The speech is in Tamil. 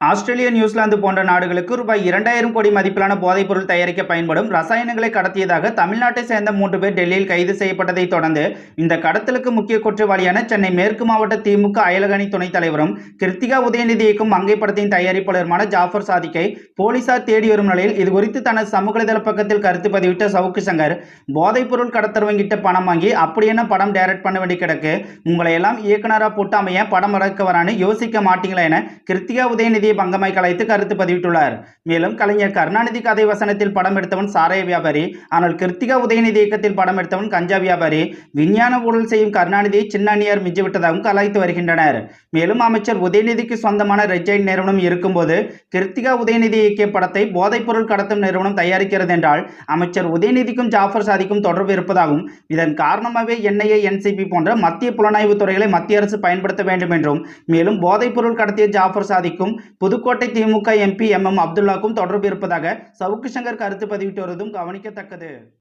ஆஸ்திரேலியா நியூசிலாந்து போன்ற நாடுகளுக்கு ரூபாய் இரண்டாயிரம் கோடி மதிப்பிலான போதைப் பொருள் தயாரிக்க பயன்படும் ரசாயனங்களை கடத்தியதாக தமிழ்நாட்டை சேர்ந்த மூன்று பேர் டெல்லியில் கைது செய்யப்பட்டதை தொடர்ந்து இந்த கடத்தலுக்கு முக்கிய குற்றவாளியான சென்னை மேற்கு மாவட்ட திமுக அயலகணி துணைத் தலைவரும் கிருத்திகா உதயநிதி இயக்கும் மங்கை படத்தின் தயாரிப்பாளருமான ஜாஃபர் சாதிக்கை போலீசார் தேடி வரும் நிலையில் இது குறித்து தனது சமூக வலைதள பக்கத்தில் கருத்து பதிவிட்ட சவுக்கு சங்கர் போதைப் பொருள் கடத்தறவங்கிட்ட பணம் வாங்கி அப்படி என்ன படம் டைரக்ட் பண்ண வேண்டி கிடக்கு? உங்களை எல்லாம் இயக்குனராக போட்டு அமைய படம் இறக்க வரான்னு யோசிக்க மாட்டீங்களா என கிருத்திகா உதயநிதி உதயநிதியை பங்கமாய் கலைத்து கருத்து பதிவிட்டுள்ளார். மேலும் கலைஞர் கருணாநிதி கதை வசனத்தில் படம் எடுத்தவன் சாராய வியாபாரி ஆனால் கிருத்திகா உதயநிதி இயக்கத்தில் படம் எடுத்தவன் கஞ்சா வியாபாரி. விஞ்ஞான ஊழல் செய்யும் கருணாநிதியை சின்னணியார் மிஞ்சிவிட்டதாகவும் கலாய்த்து வருகின்றனர். மேலும் அமைச்சர் உதயநிதிக்கு சொந்தமான ரெஜைன் நிறுவனம் இருக்கும்போது கிருத்திகா உதயநிதி இயக்கிய படத்தை போதைப்பொருள் கடத்தும் நிறுவனம் தயாரிக்கிறது என்றால் அமைச்சர் உதயநிதிக்கும் ஜாஃபர் சாதிக்கும் தொடர்பு இருப்பதாகவும் இதன் காரணமாகவே என்ஐஏ என்சிபி போன்ற மத்திய புலனாய்வு துறைகளை மத்திய அரசு பயன்படுத்த வேண்டும் என்றும் மேலும் போதைப்பொருள் கடத்திய ஜாஃபர் சாதிக்கும் Pudukkottai DMK MP M. M. அப்துல்லாக்கும் தொடர்பு இருப்பதாக சவுக்கு சங்கர் கருத்து பதிவிட்டு வருவதும் கவனிக்கத்தக்கது.